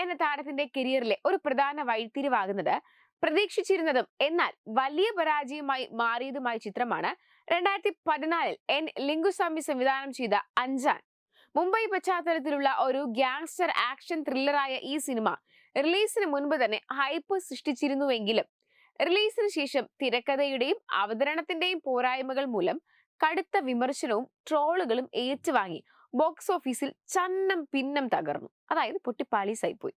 എന്ന താരത്തിന്റെ കരിയറിലെ ഒരു പ്രധാന വഴിത്തിരിവാകുന്നത് പ്രതീക്ഷിച്ചിരുന്നതും എന്നാൽ വലിയ പരാജയമായി മാറിയതുമായ ചിത്രമാണ് രണ്ടായിരത്തി പതിനാലിൽ എൻ ലിംഗുസ്വാമി സംവിധാനം ചെയ്ത അഞ്ചാൻ. മുംബൈ പശ്ചാത്തലത്തിലുള്ള ഒരു ഗ്യാങ്സ്റ്റർ ആക്ഷൻ ത്രില്ലറായ ഈ സിനിമ റിലീസിന് മുൻപ് തന്നെ ഹൈപ്പ് സൃഷ്ടിച്ചിരുന്നുവെങ്കിലും റിലീസിന് ശേഷം തിരക്കഥയുടെയും അവതരണത്തിന്റെയും പോരായ്മകൾ മൂലം കടുത്ത വിമർശനവും ട്രോളുകളും ഏറ്റുവാങ്ങി. ബോക്സ് ഓഫീസിൽ ചന്നം പിന്നം തകർന്നു. അതായത് പൊട്ടിപ്പാളീസായി പോയി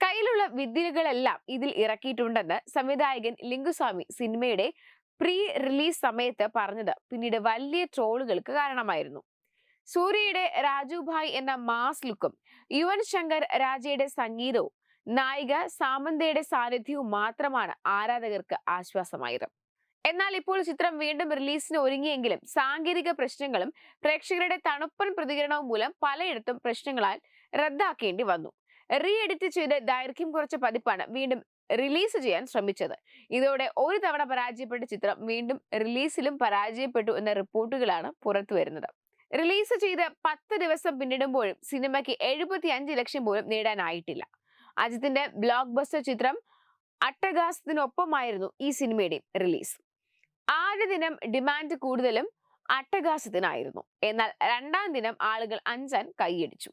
കയ്യിലുള്ള വിദ്യകളെല്ലാം ഇതിൽ ഇറക്കിയിട്ടുണ്ടെന്ന് സംവിധായകൻ ലിംഗുസ്വാമി സിനിമയുടെ പ്രീ റിലീസ് സമയത്ത് പറഞ്ഞത് പിന്നീട് വലിയ ട്രോളുകൾക്ക് കാരണമായിരുന്നു. സൂര്യയുടെ രാജുഭായ് എന്ന മാസ് ലുക്കും യുവൻ ശങ്കർ രാജയുടെ സംഗീതവും നായിക സാമന്തയുടെ സാന്നിധ്യവും മാത്രമാണ് ആരാധകർക്ക് ആശ്വാസമായത്. എന്നാൽ ഇപ്പോൾ ചിത്രം വീണ്ടും റിലീസിന് ഒരുങ്ങിയെങ്കിലും സാങ്കേതിക പ്രശ്നങ്ങളും പ്രേക്ഷകരുടെ തണുപ്പൻ പ്രതികരണവും മൂലം പലയിടത്തും പ്രശ്നങ്ങളാൽ റദ്ദാക്കേണ്ടി വന്നു. റീ എഡിറ്റ് ചെയ്ത് ദൈർഘ്യം കുറച്ച പതിപ്പാണ് വീണ്ടും റിലീസ് ചെയ്യാൻ ശ്രമിച്ചത്. ഇതോടെ ഒരു തവണ പരാജയപ്പെട്ട ചിത്രം വീണ്ടും റിലീസിലും പരാജയപ്പെട്ടു എന്ന റിപ്പോർട്ടുകളാണ് പുറത്തു വരുന്നത്. റിലീസ് ചെയ്ത് പത്ത് ദിവസം പിന്നിടുമ്പോഴും സിനിമയ്ക്ക് എഴുപത്തി അഞ്ച് ലക്ഷം പോലും നേടാനായിട്ടില്ല. അജിത്തിന്റെ ബ്ലോക്ക് ബസ്റ്റർ ചിത്രം അട്ടഹാസത്തിനൊപ്പമായിരുന്നു ഈ സിനിമയുടെ റിലീസ് ആദ്യ ദിനം ഡിമാൻഡ് കൂടുതലും അട്ടഹാസത്തിനായിരുന്നു. എന്നാൽ രണ്ടാം ദിനം ആളുകൾ അഞ്ചാൻ കൈയടിച്ചു.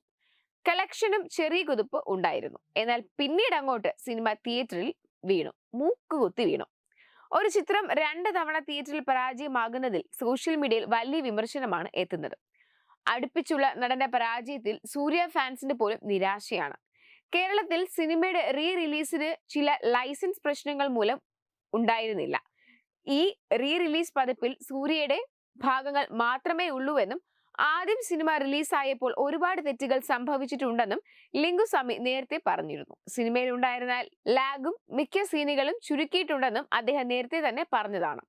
കളക്ഷനും ചെറിയ കുതിപ്പ് ഉണ്ടായിരുന്നു. എന്നാൽ പിന്നീട് അങ്ങോട്ട് സിനിമ തിയേറ്ററിൽ വീണു. മൂക്കുകുത്തി വീണു. ഒരു ചിത്രം രണ്ട് തവണ തിയേറ്ററിൽ പരാജയമാകുന്നതിൽ സോഷ്യൽ മീഡിയയിൽ വലിയ വിമർശനമാണ് എത്തുന്നത്. അടുപ്പിച്ചുള്ള നടന്റെ പരാജയത്തിൽ സൂര്യ ഫാൻസിന്റെ പോലും നിരാശയാണ്. കേരളത്തിൽ സിനിമയുടെ റീ റിലീസിന് ചില ലൈസൻസ് പ്രശ്നങ്ങൾ മൂലം ഉണ്ടായിരുന്നില്ല. ഈ റീ റിലീസ് പതിപ്പിൽ സൂര്യയുടെ ഭാഗങ്ങൾ മാത്രമേ ഉള്ളൂവെന്നും ആദ്യം സിനിമ റിലീസായപ്പോൾ ഒരുപാട് തെറ്റുകൾ സംഭവിച്ചിട്ടുണ്ടെന്നും ലിംഗുസ്വാമി നേരത്തെ പറഞ്ഞിരുന്നു. സിനിമയിൽ ഉണ്ടായിരുന്ന ലാഗും മിക്ക സീനുകളും ചുരുക്കിയിട്ടുണ്ടെന്നും അദ്ദേഹം നേരത്തെ തന്നെ പറഞ്ഞതാണ്.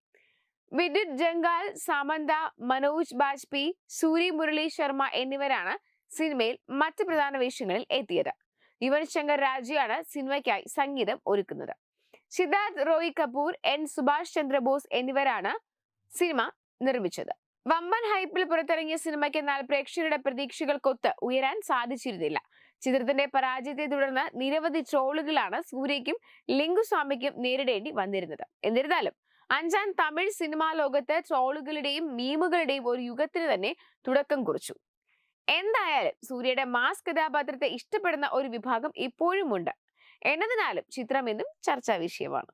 വിദ്യുത് ജംഗാൽ സമന്ത മനോജ് ബാജ്പേയി സൂരി മുരളി ശർമ്മ എന്നിവരാണ് സിനിമയിൽ മറ്റ് പ്രധാന വേഷങ്ങളിൽ എത്തിയത്. യുവൻ ശങ്കർ രാജയാണ് സിനിമയ്ക്കായി സംഗീതം ഒരുക്കുന്നത്. സിദ്ധാർത്ഥ് റോയ് കപൂർ എൻ സുഭാഷ് ചന്ദ്രബോസ് എന്നിവരാണ് സിനിമ നിർമ്മിച്ചത്. വമ്പൻ ഹൈപ്പിൽ പുറത്തിറങ്ങിയ സിനിമയ്ക്ക് എന്നാൽ പ്രേക്ഷകരുടെ പ്രതീക്ഷകൾക്കൊത്ത് ഉയരാൻ സാധിച്ചിരുന്നില്ല. ചിത്രത്തിന്റെ പരാജയത്തെ തുടർന്ന് നിരവധി ട്രോളുകളാണ് സൂര്യയ്ക്കും ലിംഗുസ്വാമിക്കും നേരിടേണ്ടി വന്നിരുന്നത്. എന്നിരുന്നാലും അഞ്ചാം തമിഴ് സിനിമാ ലോകത്ത് ട്രോളുകളുടെയും മീമുകളുടെയും ഒരു യുഗത്തിന് തന്നെ തുടക്കം കുറിച്ചു. എന്തായാലും സൂര്യയുടെ മാസ് കഥാപാത്രത്തെ ഇഷ്ടപ്പെടുന്ന ഒരു വിഭാഗം ഇപ്പോഴും ഉണ്ട് എന്നതിനാലും ചിത്രം എന്നും ചർച്ചാ വിഷയമാണ്